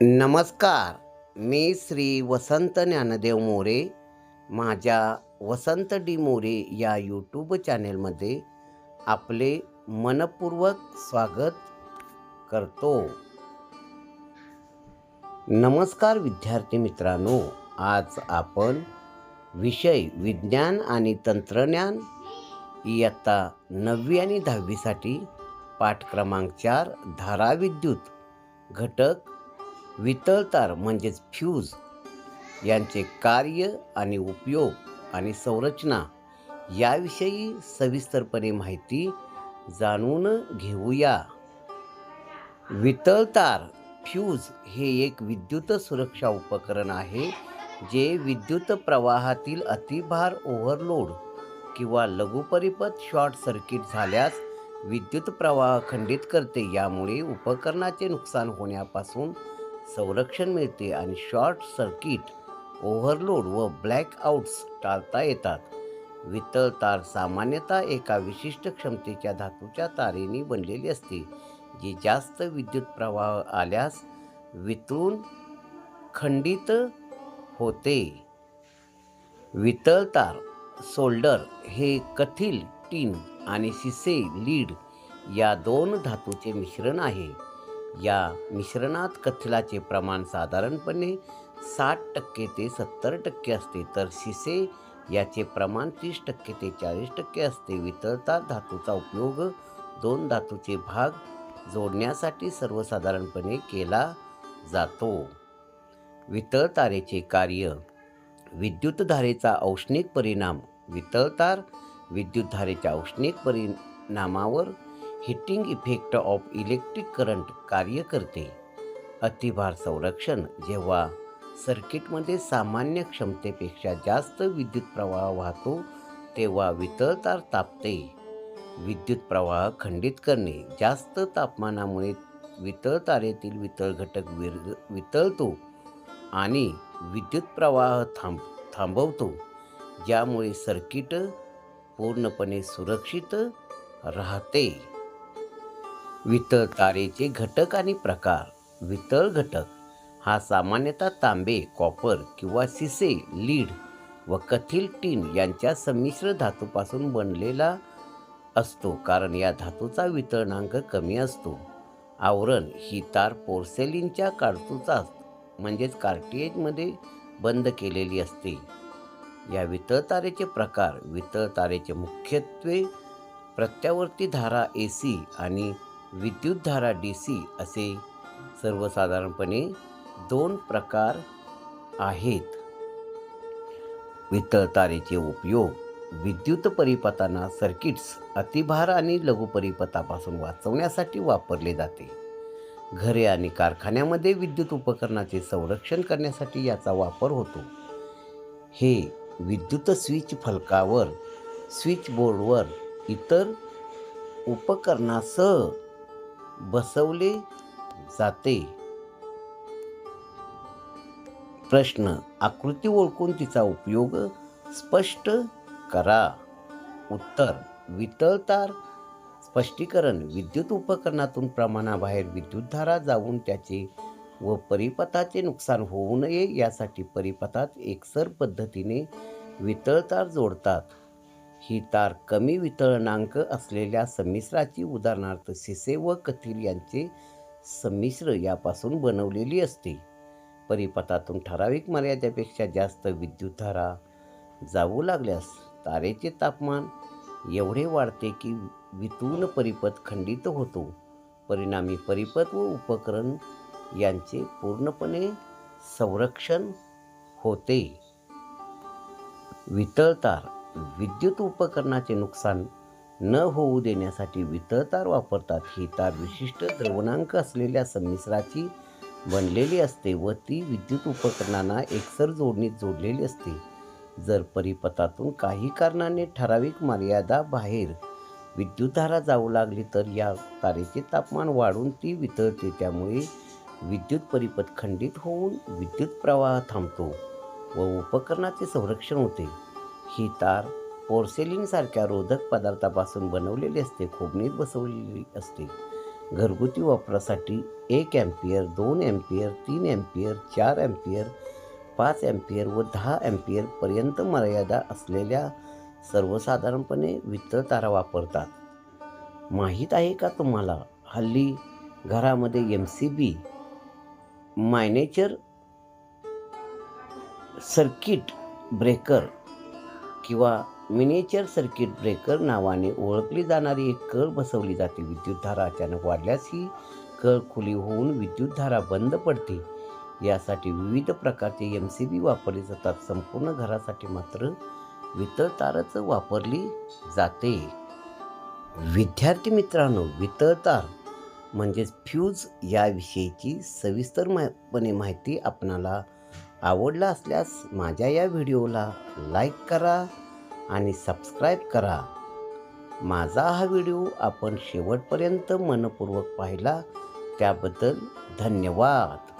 नमस्कार मी श्री वसंत ज्ञानदेव मोरे. माझ्या वसंत डी मोरे या यूट्यूब चॅनेलमध्ये आपले मनपूर्वक स्वागत करतो. नमस्कार विद्यार्थी मित्रांनो आज आपण विषय विज्ञान आणि तंत्रज्ञान इयत्ता नववी आणि दहावीसाठी पाठ क्रमांक चार धाराविद्युत घटक वितळतार म्हणजेच फ्यूज यांचे कार्य आणि उपयोग आणि संरचना याविषयी सविस्तरपणे माहिती जाणून घेऊया. वितळतार फ्यूज हे एक विद्युत सुरक्षा उपकरण आहे जे विद्युत प्रवाहातील अतिभार ओव्हरलोड किंवा लघुपरिपथ शॉर्ट सर्किट झाल्यास विद्युत प्रवाह खंडित करते यामुळे उपकरणाचे नुकसान होण्यापासून संरक्षण मिळते आणि शॉर्ट सर्किट ओव्हरलोड व ब्लॅकआउट्स टाळता येतात. वितळ तार सामान्यतः एका विशिष्ट क्षमतेच्या धातूच्या तारेने बनलेली असते जी जास्त विद्युत प्रवाह आल्यास वितळून खंडित होते. वितळ तार सोल्डर हे कथील टीन आणि शिसे लीड या दोन धातूचे मिश्रण आहे. या मिश्रणात कथलाचे प्रमाण साधारणपणे साठ टक्के ते सत्तर टक्के असते. तर शिसे याचे प्रमाण तीस टक्के ते चाळीस टक्के असते. वितळता धातूचा उपयोग दोन धातूचे भाग जोडण्यासाठी सर्वसाधारणपणे केला जातो. वितळतारेचे कार्य विद्युतधारेचा औष्णिक परिणाम. वितळतार विद्युतधारेच्या औष्णिक परिणामावर heating effect of electric current कार्य करते. अतिभार संरक्षण जेव्हा सर्किटमध्ये सामान्य क्षमतेपेक्षा जास्त विद्युत प्रवाह वाहतो तेव्हा वितळतार तापते. विद्युत प्रवाह खंडित करणे जास्त तापमानामुळे वितळतारेतील वितळ घटक विर वितळतो आणि विद्युत प्रवाह थांब थांबवतो. ज्यामुळे सर्किट पूर्णपणे सुरक्षित राहते. वितळ तारेचे घटक आणि प्रकार. वितळ घटक हा सामान्यतः तांबे कॉपर किंवा सिसे लीड व कथील टीन यांच्या संमिश्र धातूपासून बनलेला असतो कारण या धातूचा वितळणांक कमी असतो. आवरण ही तार पोर्सेलिनच्या काडतूचा म्हणजेच कार्टिएजमध्ये बंद केलेली असते. या वितळ तारेचे प्रकार वितळ तारेचे मुख्यत्वे प्रत्यावर्ती धारा ए सी आणि विद्युतधारा डी सी असे सर्वसाधारणपणे दोन प्रकार आहेत. वितळ तारेचे उपयोग विद्युत परिपथांना सर्किट्स अतिभार आणि लघुपरिपथापासून वाचवण्यासाठी वापरले जाते. घरे आणि कारखान्यामध्ये विद्युत उपकरणाचे संरक्षण करण्यासाठी याचा वापर होतो. हे विद्युत स्विच फलकावर स्विच बोर्डवर इतर उपकरणासह बसवले जाते. प्रश्न आकृती ओळखून तिचा उपयोग स्पष्ट करा. उत्तर वितळतार स्पष्टीकरण विद्युत उपकरणातून प्रमाणाबाहेर विद्युतधारा जाऊन त्याचे व परिपथाचे नुकसान होऊ नये यासाठी परिपथात एकसर पद्धतीने वितळतार जोडतात. ही तार कमी वितळणांक असलेल्या संमिश्राची उदाहरणार्थ सिसे व कथील यांचे संमिश्र यापासून बनवलेली असते. परिपथातून ठराविक मर्यादेपेक्षा जास्त विद्युतधारा जाऊ लागल्यास तारेचे तापमान एवढे वाढते की वितून परिपथ खंडित होतो. परिणामी परिपथ व उपकरण यांचे पूर्णपणे संरक्षण होते. वितळतार विद्युत उपकरणाचे नुकसान न होऊ देण्यासाठी वितळतार वापरतात ही तार विशिष्ट द्रवणांक असलेल्या संमिश्राची बनलेली असते व ती विद्युत उपकरणांना एकसर जोडणीत जोडलेली असते. जर परिपथातून काही कारणाने ठराविक मर्यादा बाहेर विद्युतधारा जाऊ लागली तर या तारेचे तापमान वाढून ती वितळते. त्यामुळे विद्युत परिपथ खंडित होऊन विद्युत प्रवाह थांबतो व उपकरणाचे संरक्षण होते. ही तार पोर्सेलिनसारख्या रोधक पदार्थापासून बनवलेली असते खोबणीत बसवलेली असते. घरगुती वापरासाठी एक ॲम्पियर दोन ॲम्पियर तीन ॲम्पियर चार ॲम्पियर पाच ॲम्पियर व दहा ॲम्पियरपर्यंत मर्यादा असलेल्या सर्वसाधारणपणे वितळ तारा वापरतात. माहीत आहे का तुम्हाला? हल्ली घरामध्ये M C B miniature circuit breaker किंवा मिनिएचर सर्किट ब्रेकर नावाने ओळखली जाणारी एक कळ बसवली जाते. विद्युतधारा अचानक वाढल्यास ही कळ खुली होऊन विद्युतधारा बंद पडते. यासाठी विविध प्रकारचे एम सी बी वापरले जातात. संपूर्ण घरासाठी मात्र वितळतारच वापरली जाते. विद्यार्थी मित्रांनो वितळतार म्हणजेच फ्यूज याविषयीची सविस्तर मापणे माहिती आपणाला आवडला असल्यास माझ्या या व्हिडिओला लाईक करा आणि सबस्क्राईब करा. माझा हा व्हिडिओ आपण शेवटपर्यंत मनपूर्वक पाहिला त्याबद्दल धन्यवाद.